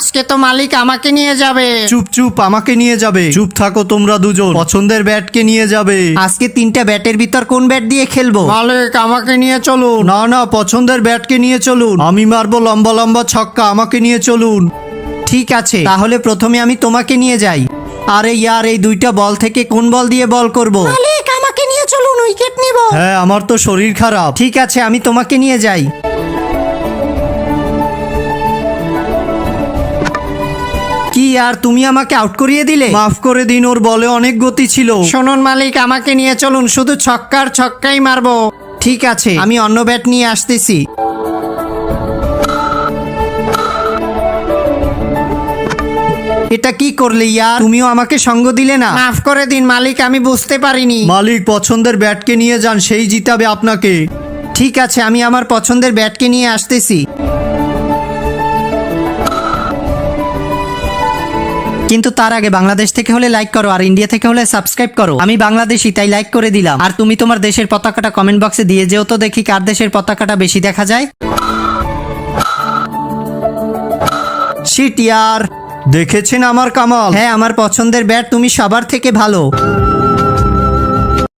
আজকে তো মালিক আমাকে নিয়ে যাবে। চুপ চুপ আমাকে নিয়ে যাবে। চুপ থাকো তোমরা দুজন। পছন্দের ব্যাটকে নিয়ে যাবে। আজকে তিনটা ব্যাটের ভিতর কোন ব্যাট দিয়ে খেলব? মালিক আমাকে নিয়ে চলুন। না না পছন্দের ব্যাটকে নিয়ে চলুন। আমি মারবো লম্বা লম্বা ছক্কা আমাকে নিয়ে চলুন। ঠিক আছে তাহলে প্রথমে আমি তোমাকে নিয়ে যাই। আরে ইয়ার এই দুইটা বল থেকে কোন বল দিয়ে বল করব? মালিক আমাকে নিয়ে চলুন উইকেট নিব। হ্যাঁ আমার তো শরীর খারাপ। ঠিক আছে আমি তোমাকে নিয়ে যাই। কি আর তুমি আমাকে আউট করিয়ে দিলে? মাফ করে দিন ওর বলে অনেক গতি ছিল। শুনুন মালিক আমাকে নিয়ে চলুন শুধু ছক্কার ছক্কাই মারবো। ঠিক আছে আমি অন্য ব্যাট নিয়ে আসতেছি। এটা কি করলে ইয়ার? তুমিও আমাকে সঙ্গ দিলে না? মাফ করে দিন মালিক আমি বুঝতে পারিনি। মালিক পছন্দের ব্যাটকে নিয়ে যান সেই জিতাবে আপনাকে। ঠিক আছে আমি আমার পছন্দের ব্যাটকে নিয়ে আসতেছি। কিন্তু তার আগে বাংলাদেশ থেকে হলে লাইক করো আর ইন্ডিয়া থেকে হলে সাবস্ক্রাইব করো। আমি বাংলাদেশি, তাই লাইক করে দিলাম। আর তুমি তোমার দেশের পতাকাটা কমেন্ট বক্সে দিয়ে যেও তো দেখি কার দেশের পতাকাটা বেশি দেখা যায়। শিট ইয়ার। দেখেছেন আমার কামল? হ্যাঁ আমার পছন্দের ব্যাট তুমি সবার থেকে ভালো।